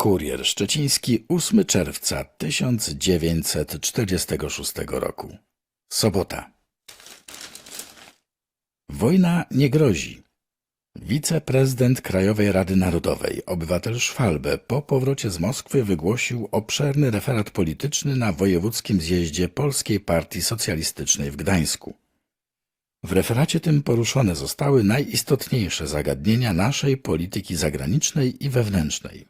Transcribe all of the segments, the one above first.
Kurier Szczeciński 8 czerwca 1946 roku. Sobota. Wojna nie grozi. Wiceprezydent Krajowej Rady Narodowej, obywatel Szwalbe, po powrocie z Moskwy wygłosił obszerny referat polityczny na wojewódzkim zjeździe Polskiej Partii Socjalistycznej w Gdańsku. W referacie tym poruszone zostały najistotniejsze zagadnienia naszej polityki zagranicznej i wewnętrznej.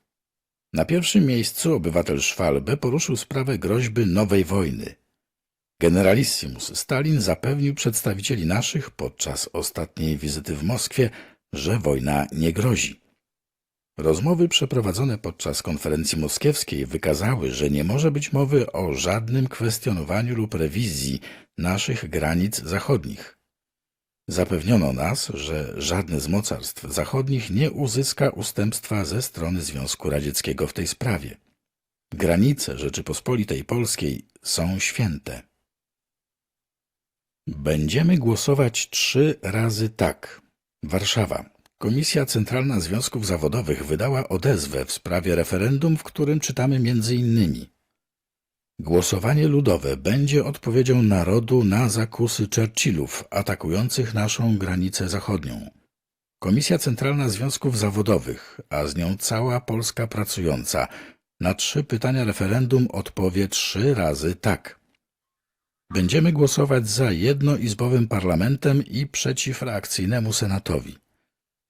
Na pierwszym miejscu obywatel Szwalbe poruszył sprawę groźby nowej wojny. Generalissimus Stalin zapewnił przedstawicieli naszych podczas ostatniej wizyty w Moskwie, że wojna nie grozi. Rozmowy przeprowadzone podczas konferencji moskiewskiej wykazały, że nie może być mowy o żadnym kwestionowaniu lub rewizji naszych granic zachodnich. Zapewniono nas, że żadne z mocarstw zachodnich nie uzyska ustępstwa ze strony Związku Radzieckiego w tej sprawie. Granice Rzeczypospolitej Polskiej są święte. Będziemy głosować trzy razy tak. Warszawa. Komisja Centralna Związków Zawodowych wydała odezwę w sprawie referendum, w którym czytamy między innymi Głosowanie ludowe będzie odpowiedzią narodu na zakusy Churchillów atakujących naszą granicę zachodnią. Komisja Centralna Związków Zawodowych, a z nią cała Polska pracująca, na trzy pytania referendum odpowie trzy razy tak. Będziemy głosować za jednoizbowym parlamentem i przeciw reakcyjnemu senatowi.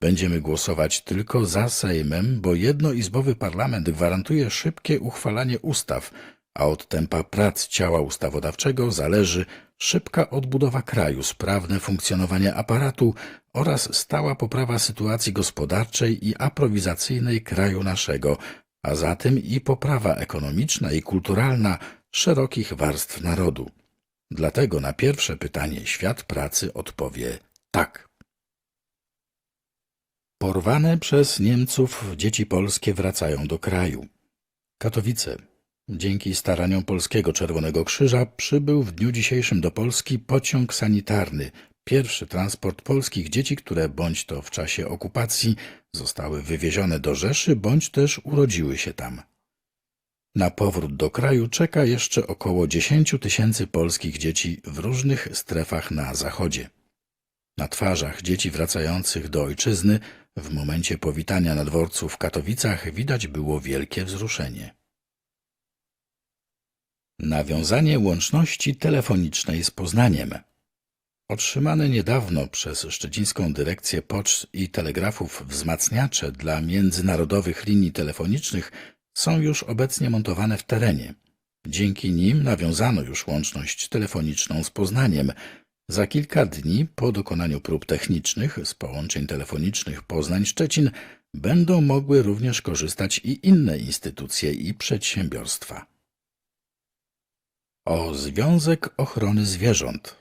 Będziemy głosować tylko za Sejmem, bo jednoizbowy parlament gwarantuje szybkie uchwalanie ustaw, a od tempa prac ciała ustawodawczego zależy szybka odbudowa kraju, sprawne funkcjonowanie aparatu oraz stała poprawa sytuacji gospodarczej i aprowizacyjnej kraju naszego, a zatem i poprawa ekonomiczna i kulturalna szerokich warstw narodu. Dlatego na pierwsze pytanie świat pracy odpowie tak. Porwane przez Niemców dzieci polskie wracają do kraju. Katowice. Dzięki staraniom Polskiego Czerwonego Krzyża przybył w dniu dzisiejszym do Polski pociąg sanitarny, pierwszy transport polskich dzieci, które bądź to w czasie okupacji zostały wywiezione do Rzeszy, bądź też urodziły się tam. Na powrót do kraju czeka jeszcze około 10 tysięcy polskich dzieci w różnych strefach na zachodzie. Na twarzach dzieci wracających do ojczyzny w momencie powitania na dworcu w Katowicach widać było wielkie wzruszenie. Nawiązanie łączności telefonicznej z Poznaniem. Otrzymane niedawno przez Szczecińską Dyrekcję Poczt i Telegrafów wzmacniacze dla międzynarodowych linii telefonicznych są już obecnie montowane w terenie. Dzięki nim nawiązano już łączność telefoniczną z Poznaniem. Za kilka dni po dokonaniu prób technicznych z połączeń telefonicznych Poznań-Szczecin będą mogły również korzystać i inne instytucje i przedsiębiorstwa. O Związek Ochrony Zwierząt.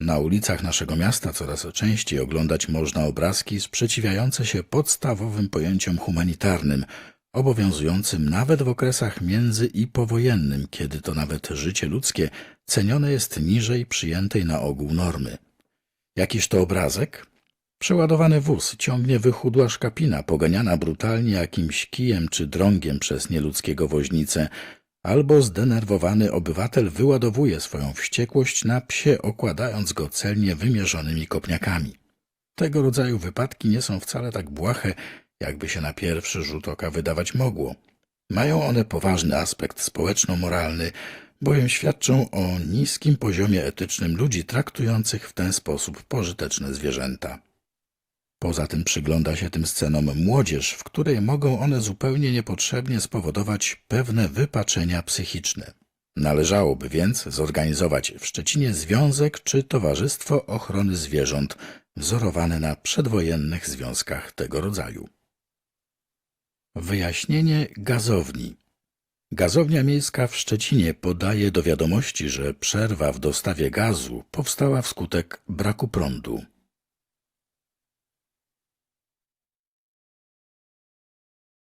Na ulicach naszego miasta coraz częściej oglądać można obrazki sprzeciwiające się podstawowym pojęciom humanitarnym, obowiązującym nawet w okresach między i powojennym, kiedy to nawet życie ludzkie cenione jest niżej przyjętej na ogół normy. Jakiż to obrazek? Przeładowany wóz ciągnie wychudła szkapina, poganiana brutalnie jakimś kijem czy drągiem przez nieludzkiego woźnicę, albo zdenerwowany obywatel wyładowuje swoją wściekłość na psie, okładając go celnie wymierzonymi kopniakami. Tego rodzaju wypadki nie są wcale tak błahe, jakby się na pierwszy rzut oka wydawać mogło. Mają one poważny aspekt społeczno-moralny, bowiem świadczą o niskim poziomie etycznym ludzi traktujących w ten sposób pożyteczne zwierzęta. Poza tym przygląda się tym scenom młodzież, w której mogą one zupełnie niepotrzebnie spowodować pewne wypaczenia psychiczne. Należałoby więc zorganizować w Szczecinie związek czy towarzystwo ochrony zwierząt wzorowane na przedwojennych związkach tego rodzaju. Wyjaśnienie gazowni Gazownia miejska w Szczecinie podaje do wiadomości, że przerwa w dostawie gazu powstała wskutek braku prądu.